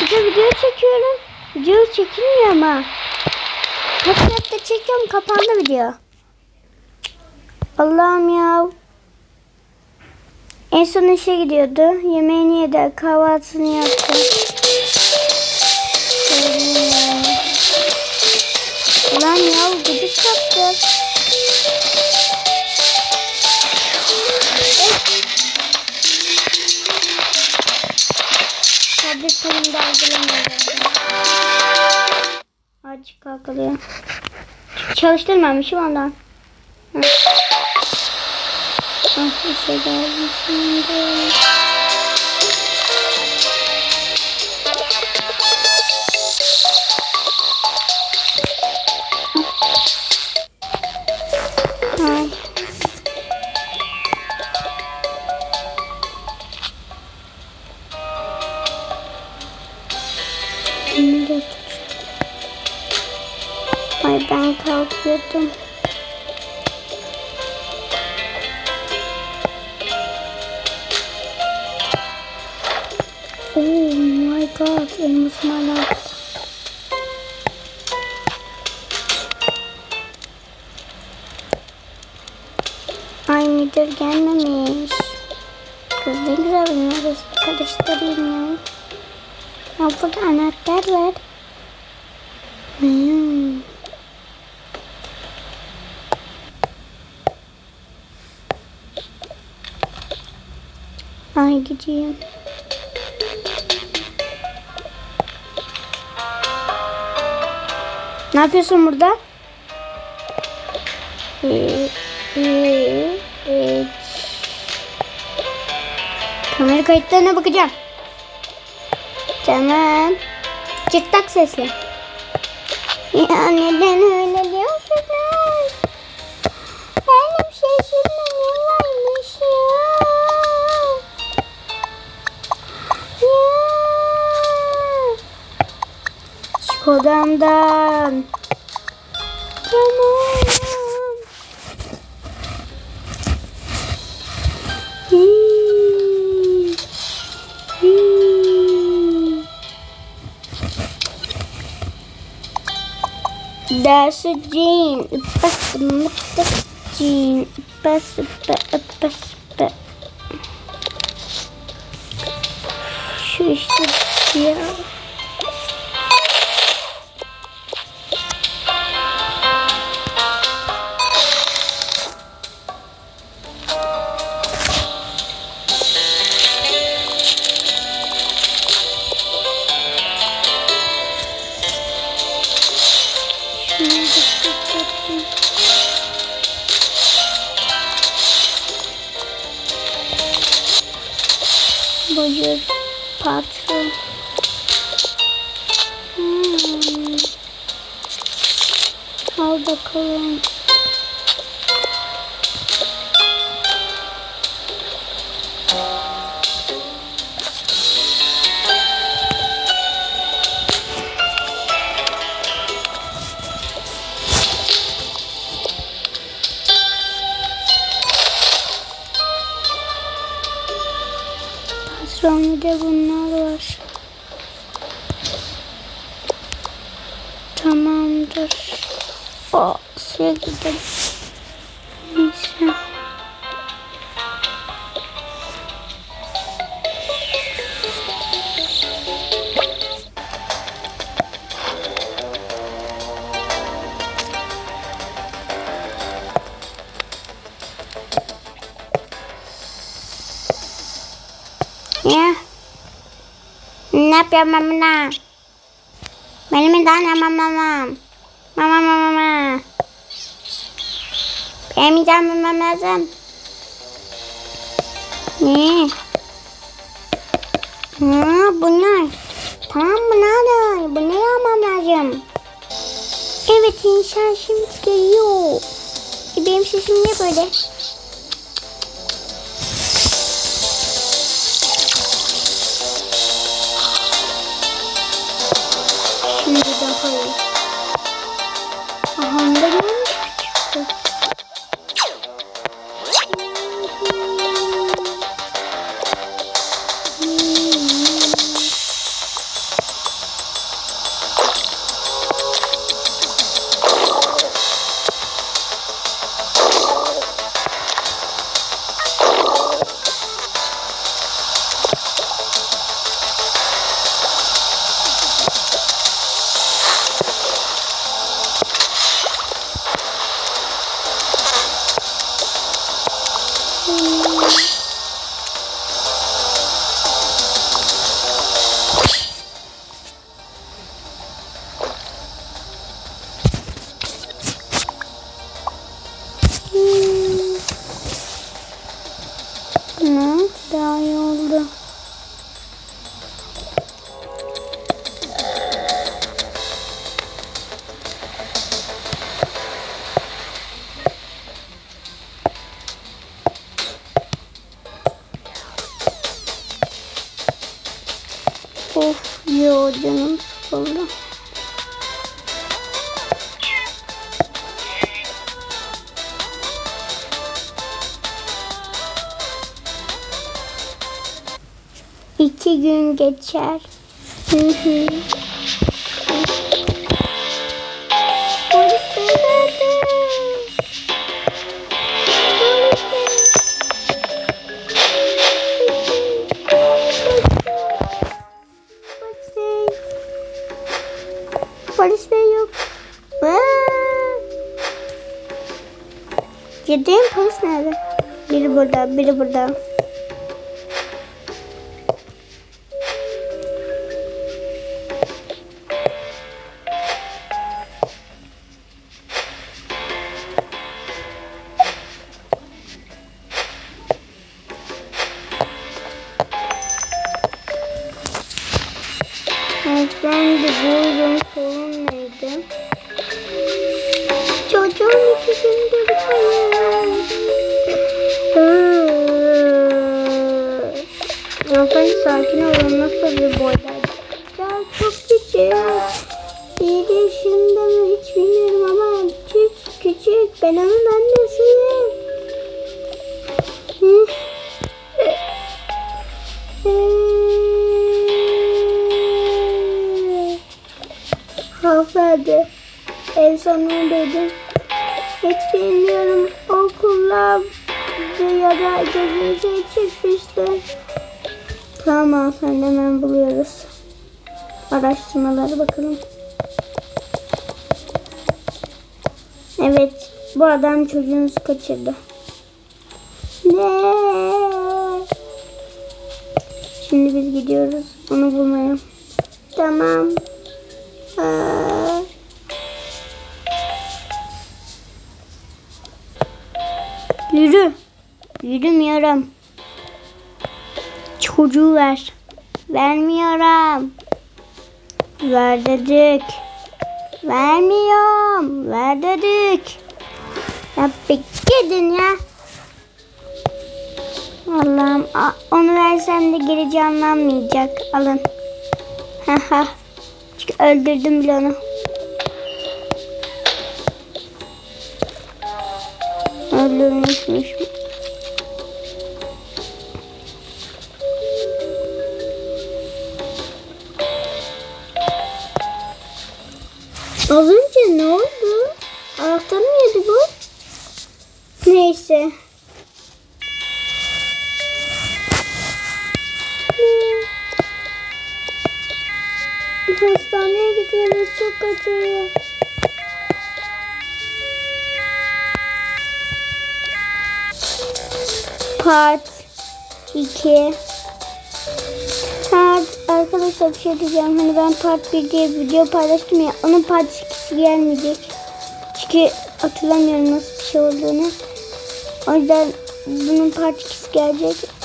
Bir de video çekiyorum. Video çekilmiyor ama. Saatte çekiyorum kapandı video. Allah'ım ya. En son işe gidiyordu. Yemeğini yedi. Kahvaltısını yaptı. Acık kalkılıyor. Çalıştırmamışım ondan. Hı. Ah işe geldim şimdi. Ay. Ben kalkıyordum. Oh my god, elmasım hala. Ay müdür gelmemiş. Kız ne güzel benim resmi karıştırayım ya. Ya burada anahtar var. Hmm. Ay gideyim. Ne yapıyorsun burada? Ee, ee, ee. Kamera kayıtlarına bakacağım. Tamam. Çıtlak sesle. Ya neden odamdan. Tamam. Hii. That's a gene. That's a gene. That's a, that's a, Şu. Buyur patron. Hmm. Al bakalım. Bir de bunlar var. Tamamdır. O suya gidelim. Ne yapıyorsun mamına? Benim de annem mamam. Mama mama mama. Benim de mamam lazım. Ne? Ha, bunlar. Tamam bunlar. Bu ne yapmam lazım? Evet insan şimdi geliyor. E, benim sesim niye böyle? İyi. Aha Of yo canım sıkıldı. İki gün geçer. Hı hı. Polis bey yok. Ciddiyim polis nerede? Biri burada, biri burada. Gündür kayıp. Hanımefendi sakin olun nasıl bir boyda? Ya çok küçük. Bir yaşında mı hiç bilmiyorum ama küçük küçük. Ben onun annesiyim. Hı? Hanımefendi, en son neredeydin? Hiç bilmiyorum. Okulda ya da gezinize çıkmıştı. Tamam hanımefendi hemen buluyoruz. Araştırmalara bakalım. Evet, bu adam çocuğunuzu kaçırdı. Ne? Şimdi biz gidiyoruz onu bulmaya. Tamam. Çocuğu ver. Vermiyorum. Ver dedik. Vermiyorum. Ver dedik. Ya bir gidin ya. Allah'ım onu versem de geri canlanmayacak. Alın. Haha. Çünkü öldürdüm bile onu. Öldürmüşmüş. Neyse. Hastaneye gitmemiz çok kötü. Part 2 Ha, arkadaşlar bir şey diyeceğim. Hani ben part 1 diye video paylaştım ya. Onun part 2'si gelmeyecek. Çünkü hatırlamıyorum nasıl bir şey olduğunu. O yüzden bunun part 2'si gelecek.